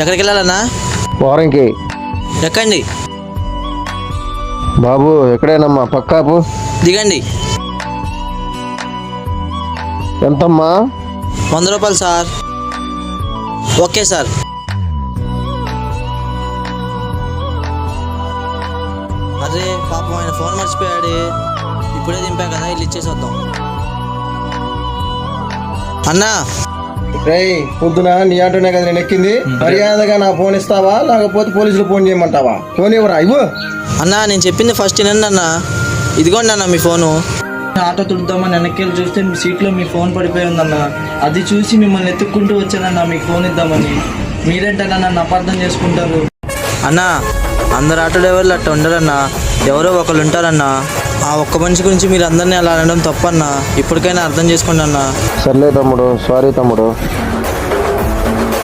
ఎక్కడికి వెళ్ళాలన్నా వారంకి. ఎక్కండి. బాబు ఎక్కడేనమ్మా? పక్కాపు దిగండి. ఎంతమ్మా? వంద రూపాయలు సార్. Okay sir. అరే పాపం ఆయన ఫోన్ మర్చిపోయాడు. ఇప్పుడే దింపా కదా ఇల్లు ఇచ్చేసి వద్దాం అన్నా రేయ్ పొద్దున నీ ఆటోనే కదా నేను ఎక్కింది. మర్యాదగా నా ఫోన్ ఇస్తావా? లేకపోతే పోలీసులు ఫోన్ చేయమంటావా? ఫోన్ ఇవ్వరా? ఇవ్వు. అన్నా నేను చెప్పింది ఫస్ట్ అన్న. ఇదిగోండి అన్న మీ ఫోను. ఆటో తుడుద్దామని వెనక్కి వెళ్ళి చూస్తే మీ సీట్లో మీ ఫోన్ పడిపోయి ఉందన్న. అది చూసి మిమ్మల్ని ఎత్తుక్కుంటూ వచ్చానన్న మీకు ఫోన్ ఇద్దామని. మీరేంటన్నా నన్ను అపార్థం చేసుకుంటారు? అన్నా అందరు ఆటో డ్రైవర్లు అట్ట ఉండరన్నా. ఎవరో ఒకళ్ళు ఉంటారన్నా. ఆ ఒక్క మనిషి గురించి మీరు అందరినీ అలా అనడం తప్పన్నా? ఇప్పటికైనా అర్థం చేసుకోండి అన్నా. సర్లే తమ్ముడు సారీ తమ్ముడు.